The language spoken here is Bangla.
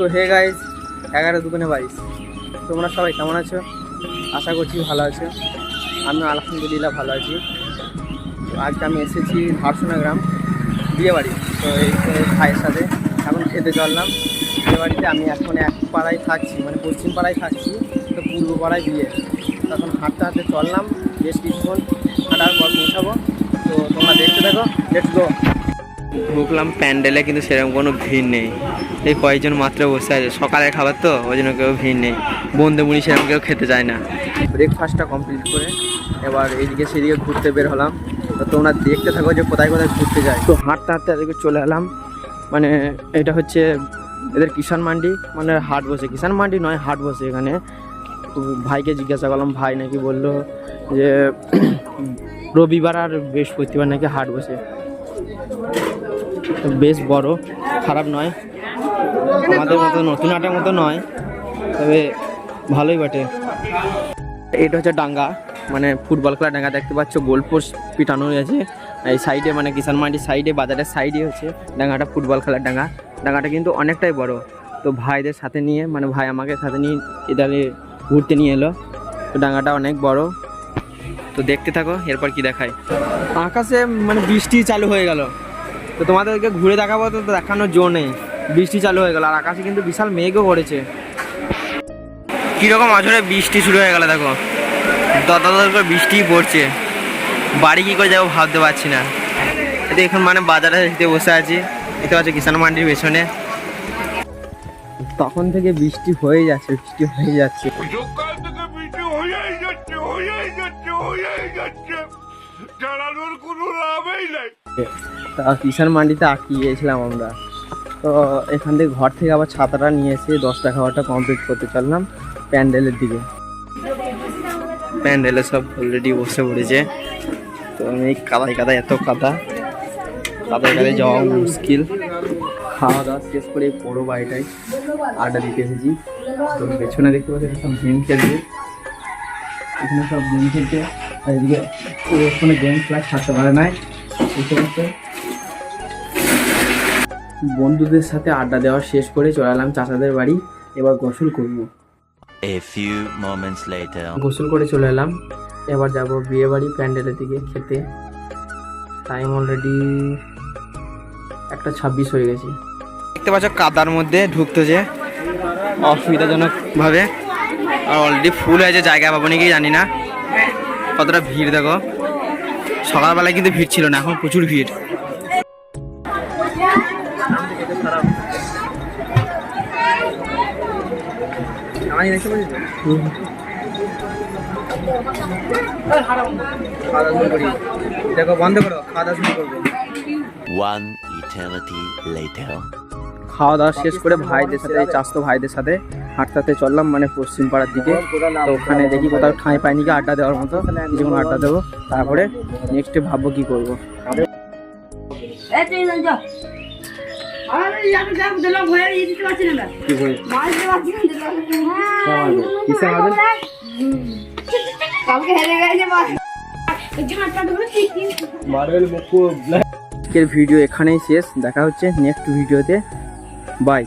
তো হে গাইজ এগারো দুগুনে বাইশ তোমরা সবাই কেমন আছো? আশা করছি ভালো আছো। আমি আলহামদুলিল্লাহ ভালো আছি। তো আজকে আমি এসেছি হারসোনা গ্রাম বিয়েবাড়ি তো এই ভাইয়ের সাথে এখন খেতে চললাম। বিয়েবাড়িতে আমি এখন এক পাড়ায় থাকছি মানে পশ্চিম পাড়ায় থাকছি, তো পূর্ব পাড়ায় বিয়ে। তখন হাঁটতে হাঁটতে চললাম, বেশ কিছুক্ষণ হাঁটার পর পৌঁছাবো। তো তোমরা দেখতে থাকো লেটস গো ঢুকলাম প্যান্ডেলে কিন্তু সেরকম কোনো ভিড় নেই। এই কয়েকজন মাত্র বসে আছে। সকালের খাবার তো ওই জন্য কেউ ভিড় নেই। বন্ধু মুড়ি সেরকম কেউ খেতে চায় না। ব্রেকফাস্টটা কমপ্লিট করে এবার এইদিকে সেদিকে ঘুরতে বের হলাম। তো তোমরা দেখতে থাকো যে কোথায় কোথায় ঘুরতে যায়। তো হাঁটতে হাঁটতে এদিকে চলে এলাম। মানে এটা হচ্ছে এদের কিষান মান্ডি। মানে হাট বসে। কিষান মান্ডি নয়, হাট বসে এখানে। তো ভাইকে জিজ্ঞাসা করলাম, ভাই নাকি বলল যে রবিবার আর বৃহস্পতিবার নাকি হাট বসে? বেশ বড়, খারাপ নয়। আমাদের মতো নতুন হাটের মতো নয়, তবে ভালোই বটে। এটা হচ্ছে ডাঙ্গা মানে ফুটবল খেলার ডাঙ্গা দেখতে পাচ্ছ গোল পোস্ট পিটানো আছে এই সাইডে মানে কিষান মান্ডির সাইডে, বাজারের সাইডে হচ্ছে ডাঙ্গাটা, ফুটবল খেলার ডাঙ্গা। ডাঙ্গাটা কিন্তু অনেকটাই বড়। তো ভাইদের সাথে নিয়ে মানে ভাই আমাকে সাথে নিয়ে এদারে ঘুরতে নিয়ে এলো। তো ডাঙ্গাটা অনেক বড়। তো দেখতে থাকো, এরপর কি দেখায়। আকাশে মানে বৃষ্টি চালু হয়ে গেল। তো তোমাদেরকে ঘুরে দেখাবো তো দেখানোর জো নেই। বৃষ্টি চালু হয়ে গেল আর আকাশে কিন্তু বিশাল মেঘও করেছে। কীরকম আছড়ে বৃষ্টি শুরু হয়ে গেল দেখো। দত করে বৃষ্টি পড়ছে। বাড়ি কী করে যাব ভাবতে পারছি না। এতে এখন মানে বাজারে এসে বসে আছি। দেখতে পাচ্ছি কিষান মান্ডির পেছনে। তখন থেকে বৃষ্টি হয়ে যাচ্ছে বৃষ্টি হয়ে যাচ্ছে। সকাল হয়েই যাচ্ছে যাচ্ছে যাচ্ছে। কোনো লাভই নাই। তা কিষান মান্ডিতে আটকে গিয়েছিলাম আমরা। তো এখান থেকে ঘর থেকে আবার ছাতাটা নিয়ে এসে দশটা খাবারটা কমপ্লিট করতে চললাম প্যান্ডেলের দিকে। প্যান্ডেলে সব অলরেডি বসে পড়েছে। তো আমি এই কাদায় কাদায় এত কাদা। কাদায় কাদায় যাওয়া মুশকিল। খাওয়া দাওয়া শেষ করে বড়ো বাড়িটায় আড্ডা দিতে এসেছি। তো পেছনে দেখতে পাচ্ছি সব গেম খেলছে। এখানে সব গেম খেলছে। আর এদিকে ওখানে গেম ক্লাস থাকতে পারে সমস্ত বন্ধুদের সাথে আড্ডা দেওয়া শেষ করে চলে এলাম চাচাদের বাড়ি এবার গোসল করব. গোসল করে চলে এলাম এবার যাব বিয়ে বাড়ি প্যান্ডেলের দিকে খেতে। টাইম অলরেডি একটা ছাব্বিশ হয়ে গেছে। দেখতে পাচ্ছ কাদার মধ্যে ঢুকতেছে অসুবিধাজনক ভাবে আর অলরেডি ফুল হয়েছে জায়গা পাবো নাকি জানি না। কতটা ভিড় দেখো। সকালবেলায় কিন্তু ভিড় ছিল না এখন প্রচুর ভিড় দেখো বন্ধ করো খাওয়া দাওয়া শুরু করব One eternity later. খাওয়া দাওয়া শেষ করে ভাইদের সাথে চাষতো ভাইদের সাথে হাঁটতে চললাম মানে পশ্চিম পাড়ার দিকে। তো ওখানে দেখি কোথাও ঠাঁই পাইনি কি আড্ডা দেওয়ার মতো। কিছুক্ষণ আড্ডা দেবো। তারপরে নেক্সটে ভাববো কি করব। এই তুই না যা। আরে আমি যা দিলাম ভয়ে এই দিতে পারছি না কি করে মাছ দিতে পারছি না কিসে আমাদের কালকে হেরে গেছে মাছ। এই মাছটা ধরে ঠিক ঠিক আজকের ভিডিও এখানেই শেষ। দেখা হচ্ছে নেক্সট ভিডিওতে। বাই